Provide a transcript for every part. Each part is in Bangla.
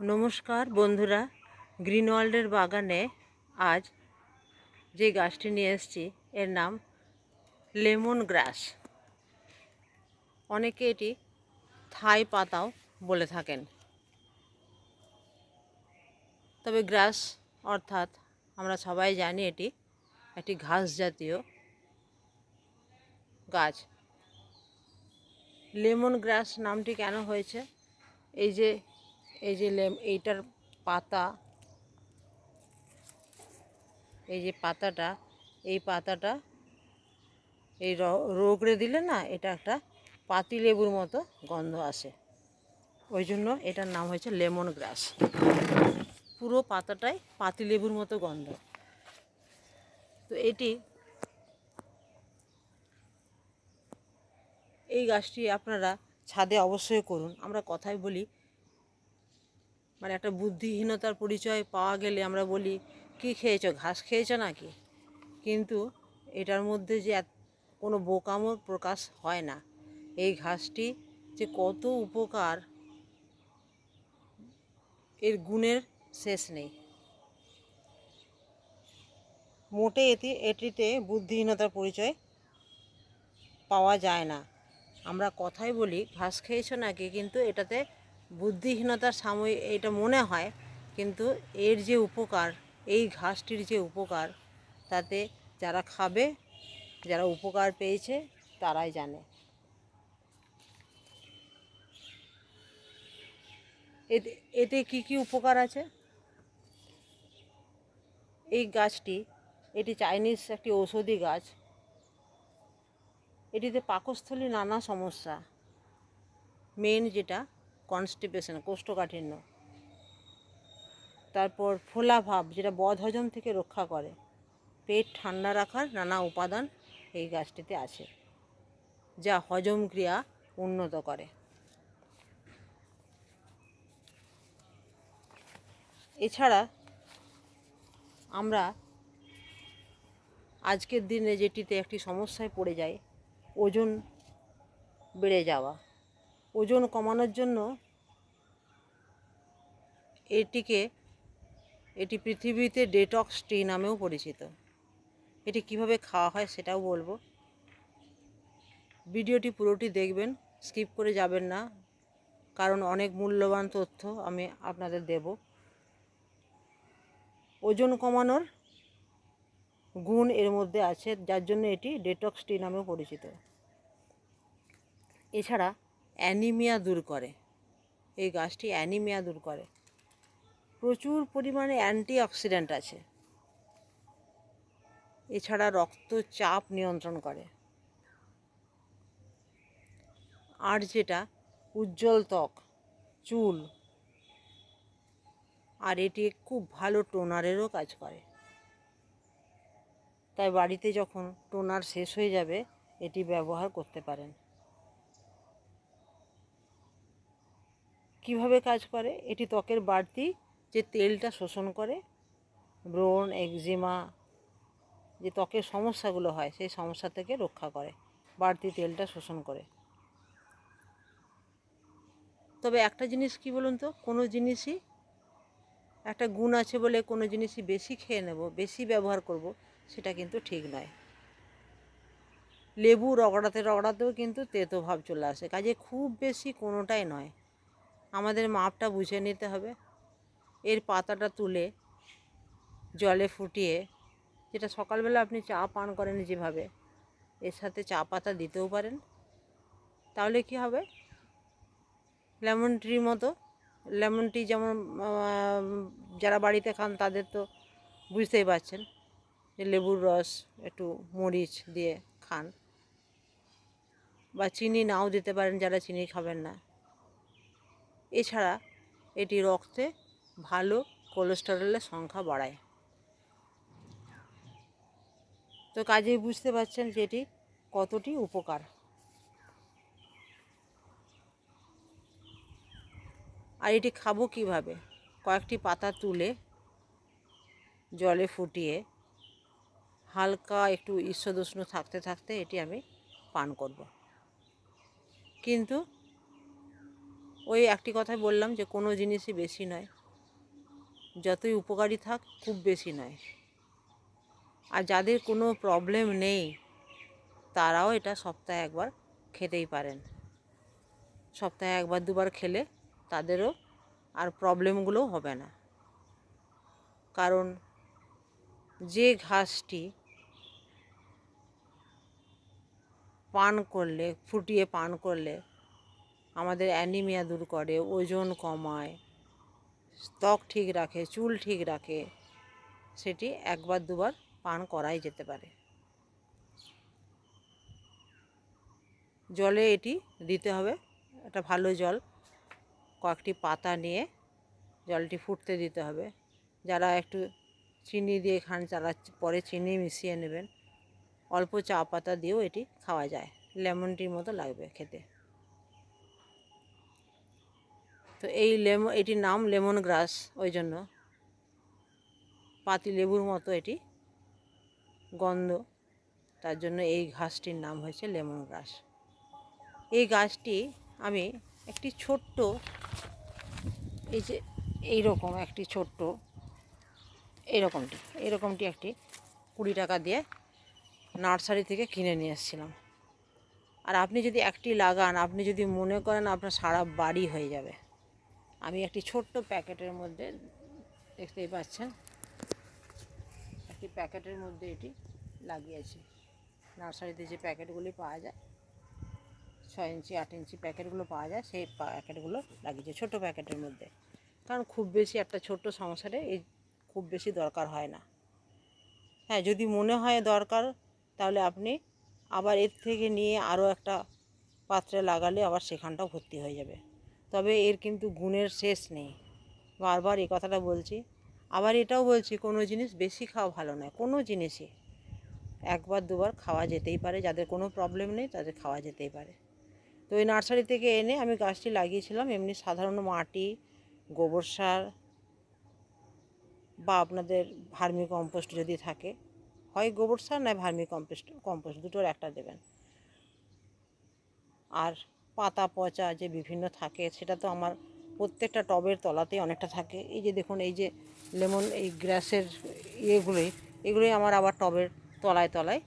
নমস্কার বন্ধুরা, গ্রিন ওয়ার্ল্ডের বাগানে আজ যে গাছটি নিয়ে এসেছি, এর নাম লেমন গ্রাস। অনেকে এটি থাই পাতাও বলে থাকেন। তবে গ্রাস অর্থাৎ আমরা সবাই জানি এটি একটি ঘাস জাতীয় গাছ। লেমন গ্রাস নামটি কেন হয়েছে? এই যে এই যে লেম, এইটার পাতা। এই যে পাতাটা, এই পাতাটা, এই রোগড়ে দিলে না এটা একটা পাতি লেবুর মতো গন্ধ আসে। ওই জন্য এটার নাম হয়েছে লেমন গ্রাস। পুরো পাতাটাই পাতি লেবুর মতো গন্ধ। তো এটি এই গাছটি আপনারা ছাদে অবশ্যই করুন। আমরা কথায় বলি মানে একটা বুদ্ধিহীনতার পরিচয় পাওয়া গেলে আমরা বলি, কি খেয়েছো? ঘাস খেয়েছো নাকি? কিন্তু এটার মধ্যে যে কোনো বোকামোর প্রকাশ হয় না। এই ঘাসটি যে কত উপকার, এর গুণের শেষ নেই। মোটে এটি, এটিতে বুদ্ধিহীনতার পরিচয় পাওয়া যায় না। আমরা কথাই বলি, ঘাস খেয়েছো নাকি? কিন্তু এটাতে বুদ্ধিহীনতার সাময়িক এটা মনে হয়, কিন্তু এর যে উপকার, এই ঘাসটির যে উপকার, তাতে যারা খাবে, যারা উপকার পেয়েছে, তারাই জানে। এতে এতে কী কী উপকার আছে? এই গাছটি, এটি চাইনিজ একটি ঔষধি গাছ। এটিতে পাকস্থলী নানা সমস্যা। মেন যেটা কনস্টিপেশন কোষ্ঠকাঠিন্য। তারপর ফোলা ভাব, যেটা বদহজম থেকে রক্ষা করে। পেট ঠান্ডা রাখার নানা উপাদান এই গাছটিতে আছে, যা হজম ক্রিয়া উন্নত করে। এছাড়া আমরা আজকের দিনে যেটিতে একটি সমস্যায় পড়ে যায় ওজন বেড়ে যাওয়া। ওজন কমানোর জন্য এটিকে, এটি পৃথিবীতে ডেটক্স টি নামেও পরিচিত। এটি কীভাবে খাওয়া হয় সেটাও বলব। ভিডিওটি পুরোটি দেখবেন, স্কিপ করে যাবেন না, কারণ অনেক মূল্যবান তথ্য আমি আপনাদের দেব। ওজন কমানোর গুণ এর মধ্যে আছে, যার জন্য এটি ডেটক্স টি নামেও পরিচিত। এছাড়া অ্যানিমিয়া দূর করে। এই গাছটি অ্যানিমিয়া দূর করে। প্রচুর পরিমাণে অ্যান্টি অক্সিডেন্ট আছে। এছাড়া রক্তচাপ নিয়ন্ত্রণ করে। আর যেটা উজ্জ্বল ত্বক, চুল, আর এটি খুব ভালো টোনারেরও কাজ করে। তাই বাড়িতে যখন টোনার শেষ হয়ে যাবে, এটি ব্যবহার করতে পারেন। কীভাবে কাজ করে? এটি ত্বকের বাড়তি যে তেলটা শোষণ করে, ব্রণ, একজিমা, যে ত্বকের সমস্যাগুলো হয়, সেই সমস্যা থেকে রক্ষা করে, বাড়তি তেলটা শোষণ করে। তবে একটা জিনিস কি বলুন তো? কোনো জিনিসই, একটা গুণ আছে বলে কোনো জিনিসই বেশি খেয়ে নেব, বেশি ব্যবহার করব, সেটা কিন্তু ঠিক নয়। লেবু রগড়াতে রগড়াতেও কিন্তু তেতো ভাব চলে আসে, কাজে খুব বেশি কোনোটাই নয়। আমাদের মাপটা বুঝে নিতে হবে। এর পাতাটা তুলে জলে ফুটিয়ে, যেটা সকালবেলা আপনি চা পান করেন যেভাবে, এর সাথে চা পাতা দিতেও পারেন। তাহলে কি হবে? লেমন ট্রির মতো, লেমন টি যেমন যারা বাড়িতে খান তাদের তো বুঝতেই পারছেন যে লেবুর রস একটু মরিচ দিয়ে খান। বা চিনি নাও দিতে পারেন, যারা চিনি খাবেন না। এছাড়া এটি রক্তে ভালো কোলেস্টেরলের সংখ্যা বাড়ায়। তো কাজেই বুঝতে পারছেন যে এটি কতটি উপকার। আর এটি খাব কীভাবে? কয়েকটি পাতা তুলে জলে ফুটিয়ে হালকা একটু ঈষদুষ্ণ থাকতে থাকতে এটি আমি পান করব। কিন্তু ওই একটি কথাই বললাম যে, কোনো জিনিসই বেশি নয়। যতই উপকারী থাক, খুব বেশি নয়। আর যাদের কোনো প্রবলেম নেই, তারাও এটা সপ্তাহে একবার খেতেই পারেন। সপ্তাহে একবার, দুবার খেলে তাদেরও আর প্রবলেমগুলোও হবে না। কারণ যে ঘাসটি পান করলে, ফুটিয়ে পান করলে আমাদের অ্যানিমিয়া দূর করে, ওজন কমায়, ত্বক ঠিক রাখে, চুল ঠিক রাখে, সেটি একবার দুবার পান করাই যেতে পারে। জলে এটি দিতে হবে, একটা ভালো জল, কয়েকটি পাতা নিয়ে জলটি ফুটতে দিতে হবে। যারা একটু চিনি দিয়ে খান, তারা পরে চিনি মিশিয়ে নেবেন। অল্প চা পাতা দিয়েও এটি খাওয়া যায় লেমন টির মতো লাগবে খেতে। তো এই লেমন এটির নাম লেমন গ্রাস ওই জন্য। পাতি লেবুর মতো এটি গন্ধ। তার জন্য এই ঘাসটির নাম হয়েছে লেমন গ্রাস এই গাছটি আমি একটি ছোট্ট, এই যে এইরকম একটি ছোট্ট এরকমটি এরকমটি একটি কুড়ি টাকা দিয়ে নার্সারি থেকে কিনে নিয়ে এসেছিলাম। আর আপনি যদি একটি লাগান, আপনি যদি মনে করেন আপনার সারা বাড়ি হয়ে যাবে। আমি একটি ছোট্ট প্যাকেটের মধ্যে দেখতেই পাচ্ছেন, একটি প্যাকেটের মধ্যে এটি লাগিয়েছি। নার্সারিতে যে প্যাকেটগুলি পাওয়া যায়, ছয় ইঞ্চি, আট ইঞ্চি প্যাকেটগুলো পাওয়া যায়, সেই প্যাকেটগুলো লাগিয়েছে ছোটো প্যাকেটের মধ্যে। কারণ খুব বেশি একটা ছোট্ট সংসারে এই খুব বেশি দরকার হয় না। হ্যাঁ যদি মনে হয় দরকার, তাহলে আপনি আবার এর থেকে নিয়ে আরও একটা পাত্রে লাগালে আবার সেখানটাও ভর্তি হয়ে যাবে। তবে এর কিন্তু গুণের শেষ নেই। বারবার এই কথাটা বলছি। আবার এটাও বলছি, কোনো জিনিস বেশি খাওয়া ভালো নয়। কোনো জিনিসই একবার দুবার খাওয়া যেতেই পারে। যাদের কোনো প্রবলেম নেই, তাদের খাওয়া যেতেই পারে। তো ওই নার্সারি থেকে এনে আমি গাছটি লাগিয়েছিলাম। এমনি সাধারণ মাটি, গোবর সার বা আপনাদের ভার্মি কম্পোস্ট যদি থাকে। হয় গোবর সার নয় ভার্মি কম্পোস্ট কম্পোস্ট, দুটোর একটা দেবেন। আর পাতা পচা যে বিভিন্ন থাকে, সেটা তো আমার প্রত্যেকটা টবের তলাতেই অনেকটা থাকে। এই যে দেখুন, এই যে লেমন, এই গ্রাসের ইয়েগুলোই, এগুলোই আমার আবার টবের তলায় তলায়,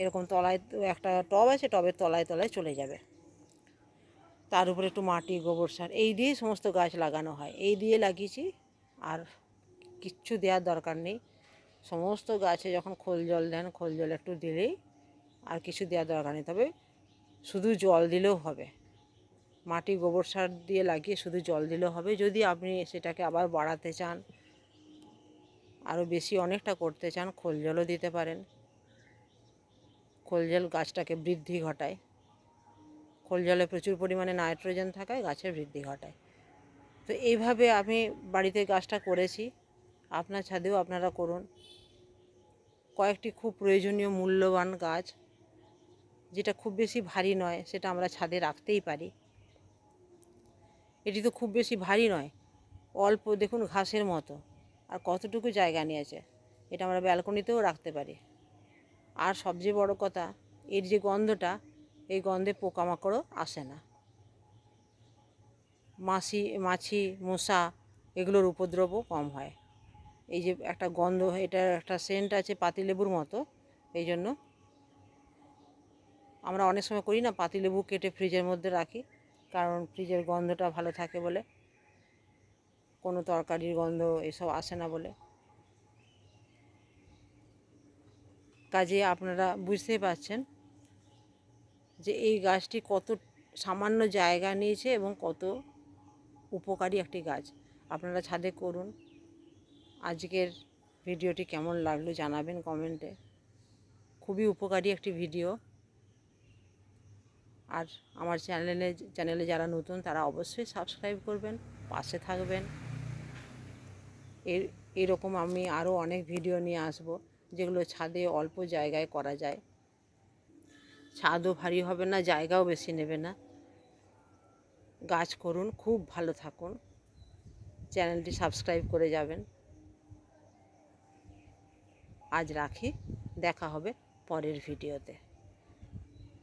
এরকম তলায় একটা টব আছে, টবের তলায় তলায় চলে যাবে। তার উপরে একটু মাটি, গোবর সার, এই দিয়েই সমস্ত গাছ লাগানো হয়। এই দিয়ে লাগিয়েছি, আর কিচ্ছু দেওয়ার দরকার নেই। সমস্ত গাছে যখন খোল জল দেন, খোল জল একটু দিলেই আর কিছু দেওয়ার দরকার নেই। তবে শুধু জল দিলেও হবে। মাটি গোবর সার দিয়ে লাগিয়ে শুধু জল দিলেও হবে। যদি আপনি সেটাকে আবার বাড়াতে চান আরও বেশি অনেকটা করতে চান, খোল জলও দিতে পারেন। খোল জল গাছটাকে বৃদ্ধি ঘটায়। খোল জলে প্রচুর পরিমাণে নাইট্রোজেন থাকায় গাছের বৃদ্ধি ঘটায়। তো এইভাবে আমি বাড়িতে গাছটা করেছি। আপনার ছাদেও আপনারা করুন। কয়েকটি খুব প্রয়োজনীয়, মূল্যবান গাছ। যেটা খুব বেশি ভারী নয়, সেটা আমরা ছাদে রাখতেই পারি। এটি তো খুব বেশি ভারী নয়, অল্প দেখুন ঘাসের মতো। আর কতটুকু জায়গা নিয়েছে, এটা আমরা ব্যালকনিতেও রাখতে পারি। আর সবচেয়ে বড় কথা, এর যে গন্ধটা, এই গন্ধে পোকামাকড়ও আসে না। মাছি মাছি, মশা এগুলোর উপদ্রবও কম হয়। এই যে একটা গন্ধ, এটার একটা সেন্ট আছে পাতিলেবুর মতো, এই জন্য আমরা অনেক সময় করি না পাতিলেবু কেটে ফ্রিজের মধ্যে রাখি, কারণ ফ্রিজের গন্ধটা ভালো থাকে বলে। কোনো তরকারির গন্ধ এসব আসে না বলে। কাজে আপনারা বুঝতেই পারছেন যে এই গাছটি কত সামান্য জায়গা নিয়েছে এবং কত উপকারী একটি গাছ। আপনারা ছাদে করুন। আজকের ভিডিওটি কেমন লাগল জানাবেন কমেন্টে। খুবই উপকারী একটি ভিডিও। আর আমার চ্যানেলে চ্যানেলে যারা নতুন তারা অবশ্যই সাবস্ক্রাইব করবেন, পাশে থাকবেন। এর, এরকম আমি আরও অনেক ভিডিও নিয়ে আসব, যেগুলো ছাদে অল্প জায়গায় করা যায়। ছাদও ভারী হবে না, জায়গাও বেশি নেবে না। গাছ করুন, খুব ভালো থাকুন। চ্যানেলটি সাবস্ক্রাইব করে যাবেন। আজ রাখি, দেখা হবে পরের ভিডিওতে।